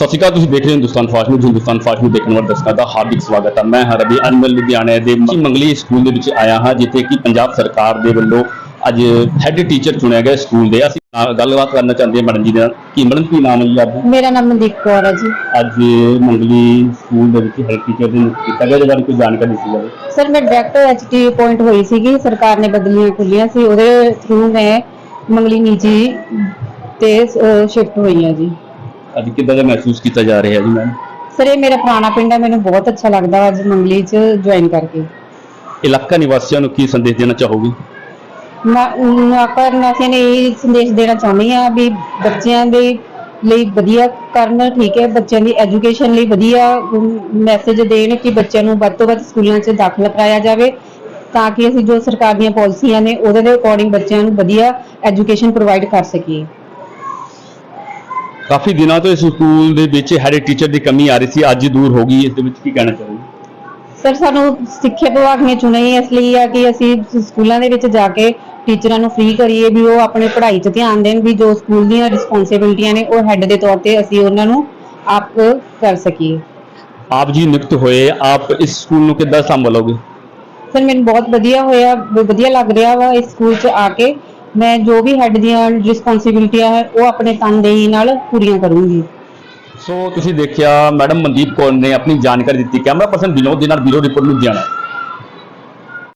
ਸਤਿ ਸ਼੍ਰੀ ਅਕਾਲ ਤੁਸੀਂ ਦੇਖ ਰਹੇ ਹੋ Hindustan fast news. Hindustan fast news ਦੇਖਣ ਵਾਲੇ ਦਰਸ਼ਕਾਂ ਦਾ ਹਾਰਦਿਕ ਸਵਾਗਤ ਹੈ। ਮੈਂ ਹਾਂ ਰਵੀ ਅਨਮਲ ਲੁਧਿਆਣਾ ਦੇ ਮੰਗਲੀ ਸਕੂਲ ਦੇ ਵਿੱਚ ਆਇਆ ਹਾਂ ਜਿੱਥੇ ਕਿ ਪੰਜਾਬ ਸਰਕਾਰ ਦੇ ਵੱਲੋਂ ਅੱਜ ਹੈੱਡ ਟੀਚਰ ਚੁਣਿਆ ਗਿਆ ਸਕੂਲ ਦੇ। ਅਸੀਂ ਨਾਲ ਗੱਲਬਾਤ ਕਰਨਾ ਚਾਹੁੰਦੇ ਹਾਂ ਮੈਡਮ ਜੀ ਦੇ ਨਾਲ। ਕੀ ਮੈਡਮ ਕੀ ਨਾਮ ਹੈ ਜੀ ਮੇਰਾ ਨਾਮ ਮਨਦੀਪ ਕੌਰ ਹੈ ਜੀ। ਅੱਜ ਮੰਗਲੀ ਸਕੂਲ ਦੇ ਵਿੱਚ ਹੈੱਡ ਟੀਚਰ ਦੇ ਕੀਤਾ ਗਿਆ ਜਿਹਦੇ ਬਾਰੇ ਕੋਈ ਜਾਣਕਾਰੀ ਦਿੱਤੀ ਜਾਵੇ। ਸਰ ਮੈਂ ਡਾਇਰੈਕਟ ਐਚਟੀ ਪੁਆਇੰਟ ਹੋਈ ਸੀਗੀ। ਸਰਕਾਰ ਨੇ ਬਦਲੀਆਂ ਖੁੱਲੀਆਂ ਸੀ। ਉਹਦੇ ਥਰੂ ਮੈਂ ਮੰਗਲੀ ਨੀਜੀ ਤੇ ਸ਼ਿਫਟ ਹੋਈ ਹਾਂ ਜੀ। ਅੱਜ ਕਿੱਦਾਂ ਦਾ ਮਹਿਸੂਸ ਕੀਤਾ ਜਾ ਰਿਹਾ ਜੀ ਮੈਮ? ਸਰ ਇਹ ਮੇਰਾ ਪੁਰਾਣਾ ਪਿੰਡ ਹੈ ਮੈਨੂੰ ਬਹੁਤ ਅੱਛਾ ਲੱਗਦਾ ਅੱਜ ਮੰਗਲੀ 'ਚ ਜੁਆਇਨ ਕਰਕੇ। ਇਲਾਕਾ ਨਿਵਾਸੀਆਂ ਨੂੰ ਕੀ ਸੰਦੇਸ਼ ਦੇਣਾ ਚਾਹੋਗੇ? ਨਾਕਰ ਨਾਸੀਆਂ ਨੇ ਇਹ ਸੰਦੇਸ਼ ਦੇਣਾ ਚਾਹੁੰਦੀ ਆ ਵੀ ਬੱਚਿਆਂ ਦੇ ਲਈ ਵਧੀਆ ਕਰਨ ਠੀਕ ਹੈ ਬੱਚਿਆਂ ਦੀ ਐਜੂਕੇਸ਼ਨ ਲਈ ਵਧੀਆ ਮੈਸੇਜ ਦੇਣ ਕਿ ਬੱਚਿਆਂ ਨੂੰ ਵੱਧ ਤੋਂ ਵੱਧ ਸਕੂਲਾਂ 'ਚ ਦਾਖਲਾ ਕਰਾਇਆ ਜਾਵੇ ਤਾਂ ਕਿ ਅਸੀਂ ਜੋ ਸਰਕਾਰ ਦੀਆਂ ਪਾਲਿਸੀਆਂ ਨੇ ਉਹਦੇ ਦੇ ਅਕੋਰਡਿੰਗ ਬੱਚਿਆਂ ਨੂੰ ਵਧੀਆ ਐਜੂਕੇਸ਼ਨ ਪ੍ਰੋਵਾਈਡ ਕਰ ਸਕੀਏ। ਕਾਫੀ ਦਿਨਾਂ ਤੋਂ ਇਸ ਸਕੂਲ ਦੇ ਵਿੱਚ ਹੈੱਡ ਟੀਚਰ ਦੀ ਕਮੀ ਆ ਰਹੀ ਸੀ ਅੱਜ ਦੂਰ ਹੋ ਗਈ ਇਸ ਦੇ ਵਿੱਚ ਕੀ ਕਹਿਣਾ ਚਾਹੋਗੇ? ਸਰ ਸਾਨੂੰ ਸਿੱਖਿਆ ਵਿਭਾਗ ਨੇ ਚੁਣਿਆ ਹੀ ਇਸ ਲਈ ਆ ਕਿ ਅਸੀਂ ਸਕੂਲਾਂ ਦੇ ਵਿੱਚ ਜਾ ਕੇ ਟੀਚਰਾਂ ਨੂੰ ਫ੍ਰੀ ਕਰੀਏ ਵੀ ਉਹ ਆਪਣੇ ਪੜ੍ਹਾਈ 'ਚ ਧਿਆਨ ਦੇਣ ਵੀ ਜੋ ਸਕੂਲ ਦੀਆਂ ਰਿਸਪੌਂਸਿਬਿਲਟੀਆਂ ਨੇ ਉਹ ਹੈੱਡ ਦੇ ਤੌਰ ਤੇ ਅਸੀਂ ਉਹਨਾਂ ਨੂੰ ਆਪ ਕਰ ਸਕੀਏ। ਆਪ ਜੀ ਨਿਯੁਕਤ ਹੋਏ ਆਪ ਇਸ ਸਕੂਲ ਨੂੰ ਕਿੱਦਾਂ ਸੰਭਾਲੋਗੇ? ਸਰ ਮੈਨੂੰ ਬਹੁਤ ਵਧੀਆ ਹੋਇਆ ਵਧੀਆ ਲੱਗ ਰਿਹਾ ਵਾ ਇਸ ਸਕੂਲ 'ਚ ਆ ਕੇ। ਮੈਂ ਜੋ ਵੀ ਹੈੱਡ ਦੀਆਂ ਰਿਸਪੌਂਸਿਬਿਲਟੀਆਂ ਹੈ ਉਹ ਆਪਣੇ ਤਨਦੇਹੀ ਨਾਲ ਪੂਰੀਆਂ ਕਰੂੰਗੀ। ਸੋ ਤੁਸੀਂ ਦੇਖਿਆ, ਮੈਡਮ ਮਨਦੀਪ ਕੌਰ ਨੇ ਆਪਣੀ ਜਾਣਕਾਰੀ ਦਿੱਤੀ, ਕੈਮਰਾ ਪਰਸਨ ਵਿਨੋਦ ਦੇ ਨਾਲ ਬਿਊਰੋ ਰਿਪੋਰਟ ਲੁਧਿਆਣਾ।